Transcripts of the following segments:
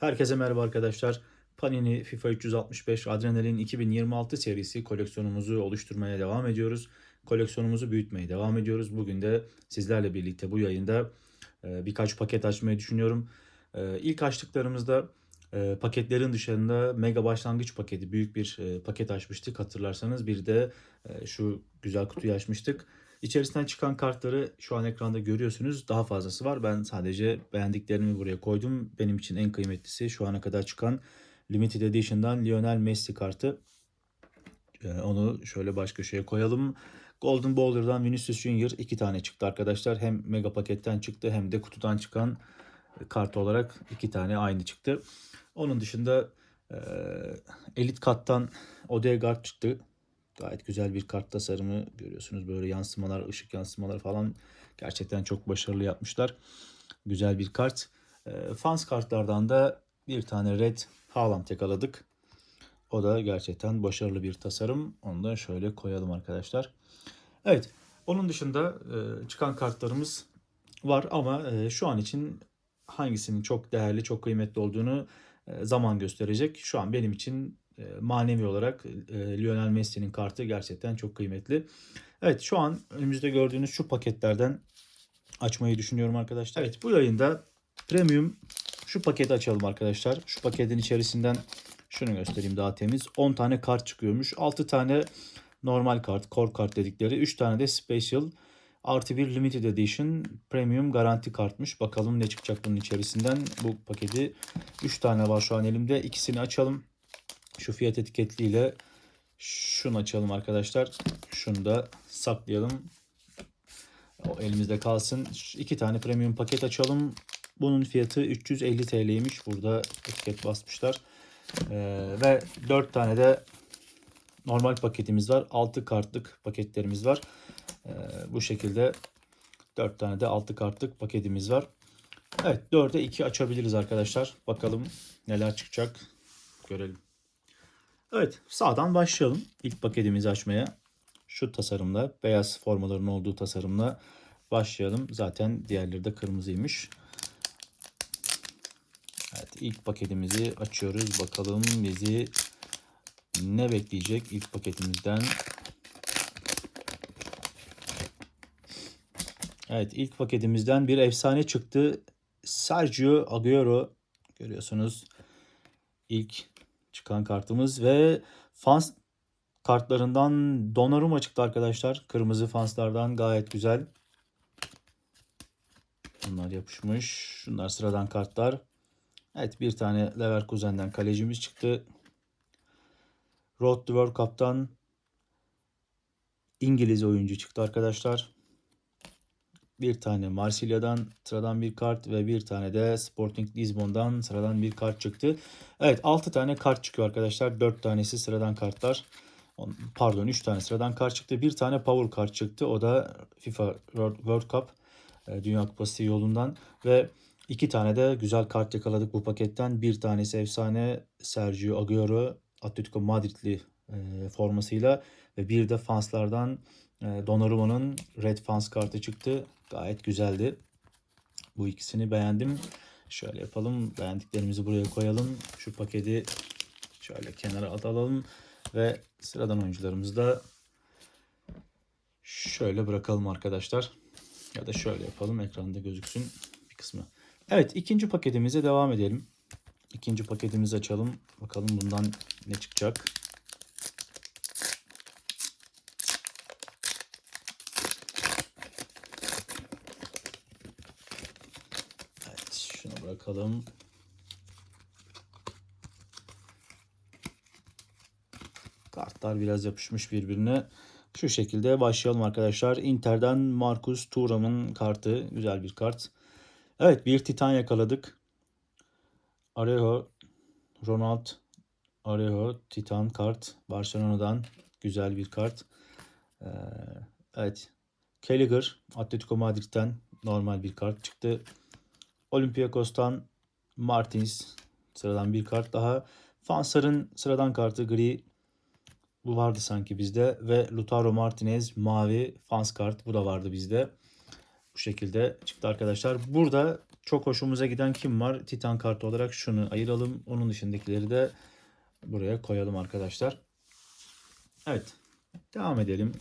Herkese merhaba arkadaşlar. Panini FIFA 365 Adrenalin 2026 serisi koleksiyonumuzu oluşturmaya devam ediyoruz. Koleksiyonumuzu büyütmeye devam ediyoruz. Bugün de sizlerle birlikte bu yayında e, birkaç paket açmayı düşünüyorum. E, İlk açtıklarımızda e, paketlerin dışında mega başlangıç paketi büyük bir paket açmıştık hatırlarsanız. Bir de şu güzel kutuyu açmıştık. İçerisinden çıkan kartları şu an ekranda görüyorsunuz. Daha fazlası var. Ben sadece beğendiklerimi buraya koydum. Benim için en kıymetlisi şu ana kadar çıkan Limited Edition'dan Lionel Messi kartı. Ee, onu şöyle baş köşeye koyalım. Golden Bowler'dan Vinicius Junior iki tane çıktı arkadaşlar. Hem mega paketten çıktı hem de kutudan çıkan kart olarak iki tane aynı çıktı. Onun dışında e, Elite Kat'tan Odegaard çıktı. Gayet güzel bir kart tasarımı görüyorsunuz. Böyle yansımalar, ışık yansımaları falan gerçekten çok başarılı yapmışlar. Güzel bir kart. E, fans kartlardan da bir tane Red Haaland yakaladık. O da gerçekten başarılı bir tasarım. Onu da şöyle koyalım arkadaşlar. Evet. Onun dışında e, çıkan kartlarımız var ama e, şu an için hangisinin çok değerli, çok kıymetli olduğunu e, zaman gösterecek. Şu an benim için manevi olarak e, Lionel Messi'nin kartı gerçekten çok kıymetli. Evet şu an önümüzde gördüğünüz şu paketlerden açmayı düşünüyorum arkadaşlar. Evet bu yayında premium şu paketi açalım arkadaşlar. Şu paketin içerisinden şunu göstereyim daha temiz. 10 tane kart çıkıyormuş. 6 tane normal kart, core kart dedikleri. 3 tane de special artı bir limited edition premium garanti kartmış. Bakalım ne çıkacak bunun içerisinden. Bu paketi 3 tane var şu an elimde. İkisini açalım. Şu fiyat etiketliyle şunu açalım arkadaşlar. Şunu da saklayalım. O elimizde kalsın. Şu iki tane premium paket açalım. Bunun fiyatı 350 TL'ymiş. Burada etiket basmışlar. Ee, ve 4 tane de normal paketimiz var. 6 kartlık paketlerimiz var. Ee, bu şekilde 4 tane de 6 kartlık paketimiz var. Evet 4'e 2 açabiliriz arkadaşlar. Bakalım neler çıkacak. Görelim. Evet sağdan başlayalım ilk paketimizi açmaya. Şu tasarımla beyaz formaların olduğu tasarımla başlayalım. Zaten diğerleri de kırmızıymış. Evet ilk paketimizi açıyoruz. Bakalım bizi ne bekleyecek ilk paketimizden. Evet ilk paketimizden bir efsane çıktı. Sergio Aguero görüyorsunuz. İlk çıkan kartımız ve fans kartlarından Donnarumma çıktı arkadaşlar. Kırmızı fanslardan gayet güzel. Bunlar yapışmış. Şunlar sıradan kartlar. Evet bir tane Leverkusen'den kalecimiz çıktı. Road to World Cup'tan İngiliz oyuncu çıktı arkadaşlar. Bir tane Marsilya'dan sıradan bir kart ve bir tane de Sporting Lisbon'dan sıradan bir kart çıktı. Evet 6 tane kart çıkıyor arkadaşlar. 4 tanesi sıradan kartlar. Pardon 3 tane sıradan kart çıktı. Bir tane Power kart çıktı. O da FIFA World Cup e, Dünya Kupası yolundan ve iki tane de güzel kart yakaladık bu paketten. Bir tanesi efsane Sergio Aguero Atletico Madridli e, formasıyla ve bir de fanslardan Donnarumma'nın Red Fans kartı çıktı. Gayet güzeldi. Bu ikisini beğendim. Şöyle yapalım. Beğendiklerimizi buraya koyalım. Şu paketi şöyle kenara atalım. Ve sıradan oyuncularımızı da şöyle bırakalım arkadaşlar. Ya da şöyle yapalım. Ekranda gözüksün bir kısmı. Evet ikinci paketimize devam edelim. İkinci paketimizi açalım. Bakalım bundan ne çıkacak. Evet şunu bırakalım. Kartlar biraz yapışmış birbirine. Şu şekilde başlayalım arkadaşlar. Inter'den Marcus Thuram'ın kartı. Güzel bir kart. Evet bir Titan yakaladık. Arejo, Ronald, Arejo, Titan kart. Barcelona'dan güzel bir kart. Ee, evet. Gallagher, Atletico Madrid'den normal bir kart çıktı. Olympiakos'tan Martins sıradan bir kart daha. Fansar'ın sıradan kartı gri. Bu vardı sanki bizde. Ve Lutaro Martinez mavi fans kart. Bu da vardı bizde. Bu şekilde çıktı arkadaşlar. Burada çok hoşumuza giden kim var? Titan kartı olarak şunu ayıralım. Onun dışındakileri de buraya koyalım arkadaşlar. Evet. Devam edelim.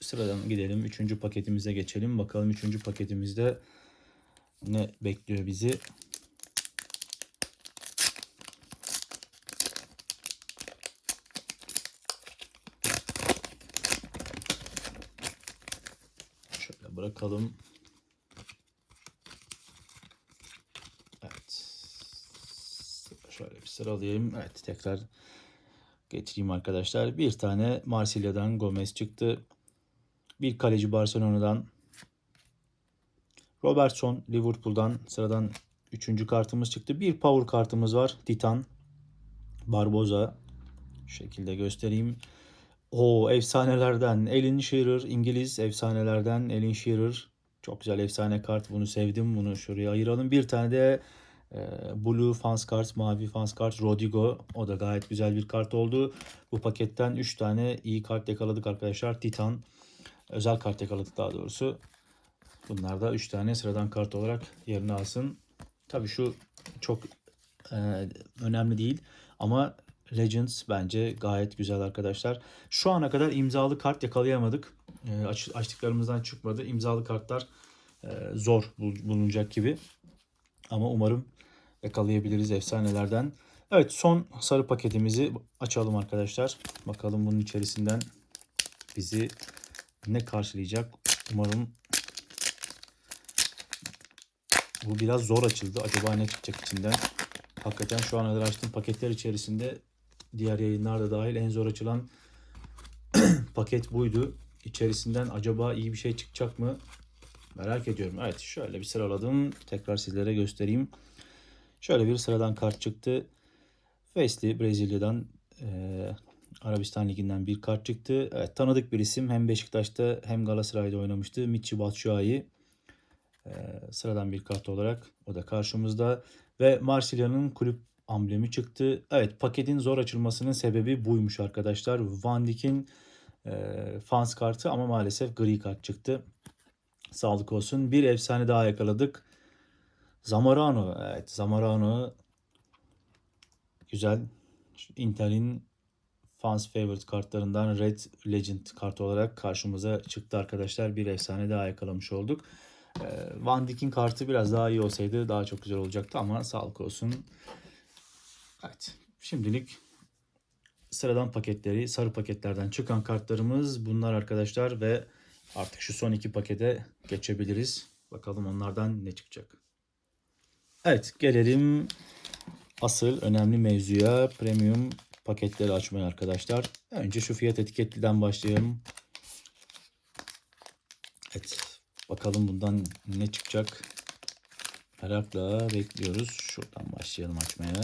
Sıradan gidelim. Üçüncü paketimize geçelim. Bakalım üçüncü paketimizde ne bekliyor bizi. Şöyle bırakalım. Evet. Şöyle bir sıralayayım. Evet tekrar geçeyim arkadaşlar. Bir tane Marsilya'dan Gomez çıktı. Bir kaleci Barcelona'dan Robertson Liverpool'dan sıradan üçüncü kartımız çıktı. Bir power kartımız var. Titan Barboza. Şu şekilde göstereyim. O efsanelerden Alan Shearer İngiliz efsanelerden Alan Shearer çok güzel efsane kart bunu sevdim bunu şuraya ayıralım bir tane de e, Blue Fans kart mavi fans kart Rodrigo o da gayet güzel bir kart oldu bu paketten 3 tane iyi kart yakaladık arkadaşlar Titan özel kart yakaladık daha doğrusu bunlar da 3 tane sıradan kart olarak yerini alsın tabi şu çok e, önemli değil ama Legends bence gayet güzel arkadaşlar. Şu ana kadar imzalı kart yakalayamadık. E, aç, açtıklarımızdan çıkmadı. İmzalı kartlar e, zor bul- bulunacak gibi. Ama umarım yakalayabiliriz efsanelerden. Evet son sarı paketimizi açalım arkadaşlar. Bakalım bunun içerisinden bizi ne karşılayacak. Umarım bu biraz zor açıldı. Acaba ne çıkacak içinden? Hakikaten şu ana kadar açtığım paketler içerisinde diğer yayınlarda dahil en zor açılan paket buydu. İçerisinden acaba iyi bir şey çıkacak mı? Merak ediyorum. Evet şöyle bir sıraladım. Tekrar sizlere göstereyim. Şöyle bir sıradan kart çıktı. Wesley Brezilya'dan eee, Arabistan Ligi'nden bir kart çıktı. Evet tanıdık bir isim. Hem Beşiktaş'ta hem Galatasaray'da oynamıştı. Michi Batshuayi. Eee, sıradan bir kart olarak o da karşımızda. Ve Marsilya'nın kulüp amblemi çıktı. Evet paketin zor açılmasının sebebi buymuş arkadaşlar. Van Dijk'in eee, fans kartı ama maalesef gri kart çıktı. Sağlık olsun. Bir efsane daha yakaladık. Zamorano. Evet Zamorano güzel. Inter'in fans favorite kartlarından Red Legend kartı olarak karşımıza çıktı arkadaşlar. Bir efsane daha yakalamış olduk. Ee, Van Dijk'in kartı biraz daha iyi olsaydı daha çok güzel olacaktı ama sağlık olsun. Evet. Şimdilik sıradan paketleri, sarı paketlerden çıkan kartlarımız bunlar arkadaşlar ve artık şu son iki pakete geçebiliriz. Bakalım onlardan ne çıkacak. Evet gelelim asıl önemli mevzuya premium paketleri açmaya arkadaşlar. Önce şu fiyat etiketliden başlayalım. Evet bakalım bundan ne çıkacak. Merakla bekliyoruz. Şuradan başlayalım açmaya.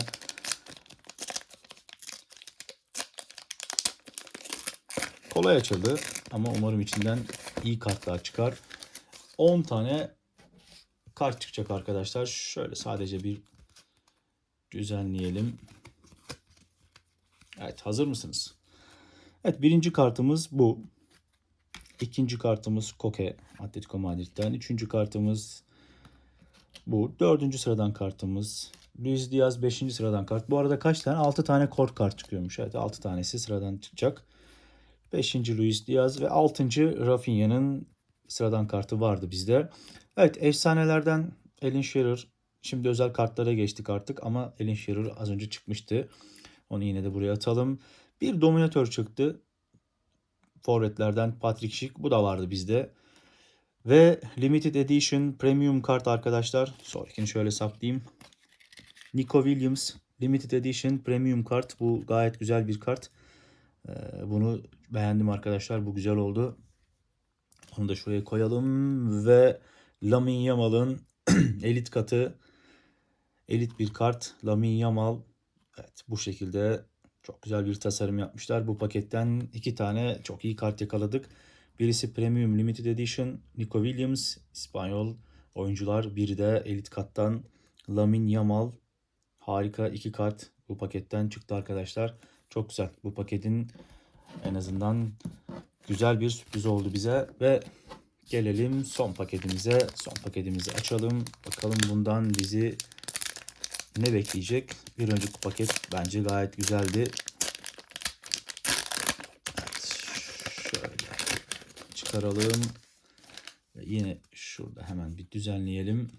Kolay açıldı ama umarım içinden iyi kartlar çıkar. 10 tane kart çıkacak arkadaşlar. Şöyle sadece bir düzenleyelim. Evet hazır mısınız? Evet birinci kartımız bu. İkinci kartımız Koke Atletico Madrid'den. Üçüncü kartımız bu. Dördüncü sıradan kartımız Luis Diaz beşinci sıradan kart. Bu arada kaç tane? Altı tane kort kart çıkıyormuş. Evet altı tanesi sıradan çıkacak. Beşinci Luis Diaz ve altıncı Rafinha'nın sıradan kartı vardı bizde. Evet efsanelerden Alan Shearer. Şimdi özel kartlara geçtik artık ama Alan Shearer az önce çıkmıştı. Onu yine de buraya atalım. Bir dominatör çıktı. Forvetlerden Patrick Schick. Bu da vardı bizde. Ve Limited Edition Premium kart arkadaşlar. Sonrakini şöyle saklayayım. Nico Williams Limited Edition Premium kart. Bu gayet güzel bir kart. Ee, bunu beğendim arkadaşlar. Bu güzel oldu. Onu da şuraya koyalım. Ve Lamine Yamal'ın elit katı. Elit bir kart. Lamine Yamal. Evet bu şekilde çok güzel bir tasarım yapmışlar. Bu paketten iki tane çok iyi kart yakaladık. Birisi Premium Limited Edition Nico Williams İspanyol oyuncular. Biri de elit kattan Lamine Yamal. Harika iki kart bu paketten çıktı arkadaşlar. Çok güzel. Bu paketin en azından güzel bir sürpriz oldu bize ve Gelelim son paketimize. Son paketimizi açalım. Bakalım bundan bizi ne bekleyecek? Bir önceki paket bence gayet güzeldi. Evet, şöyle çıkaralım. Ve yine şurada hemen bir düzenleyelim.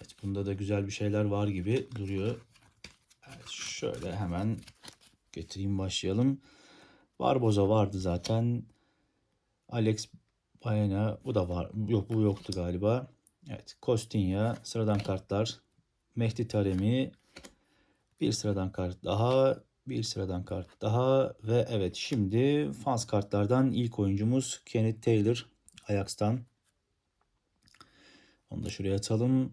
Evet, bunda da güzel bir şeyler var gibi duruyor. Evet, şöyle hemen getireyim başlayalım. Barboza vardı zaten. Alex Baena bu da var. Yok bu yoktu galiba. Evet, Kostinya, sıradan kartlar. Mehdi Taremi, bir sıradan kart daha, bir sıradan kart daha ve evet şimdi fans kartlardan ilk oyuncumuz Kenneth Taylor Ajax'tan. Onu da şuraya atalım.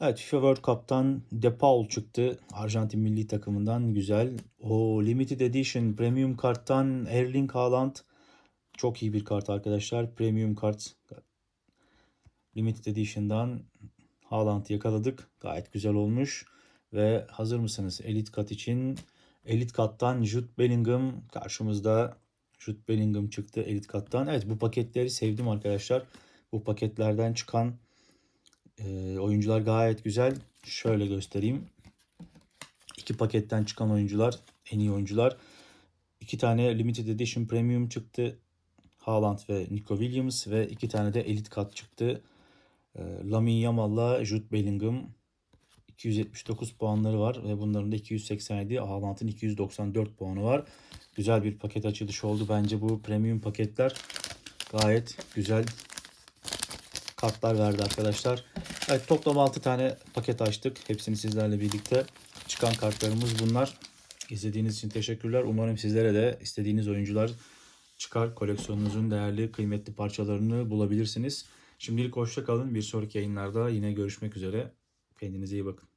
Evet FIFA World Cup'tan De Paul çıktı. Arjantin milli takımından güzel. O Limited Edition Premium karttan Erling Haaland. Çok iyi bir kart arkadaşlar. Premium kart. Limited Edition'dan Haaland'ı yakaladık. Gayet güzel olmuş. Ve hazır mısınız Elite kat için? Elite kattan Jude Bellingham karşımızda. Jude Bellingham çıktı Elite kattan. Evet bu paketleri sevdim arkadaşlar. Bu paketlerden çıkan e, oyuncular gayet güzel. Şöyle göstereyim. İki paketten çıkan oyuncular en iyi oyuncular. İki tane Limited Edition Premium çıktı. Haaland ve Nico Williams ve iki tane de Elite kat çıktı. E, Lamine Yamal'la Jude Bellingham 279 puanları var ve bunların da 287 Haaland'ın 294 puanı var. Güzel bir paket açılışı oldu. Bence bu premium paketler gayet güzel kartlar verdi arkadaşlar. Evet toplam 6 tane paket açtık. Hepsini sizlerle birlikte çıkan kartlarımız bunlar. İzlediğiniz için teşekkürler. Umarım sizlere de istediğiniz oyuncular çıkar. Koleksiyonunuzun değerli, kıymetli parçalarını bulabilirsiniz. Şimdilik hoşça kalın. Bir sonraki yayınlarda yine görüşmek üzere. Kendinize iyi bakın.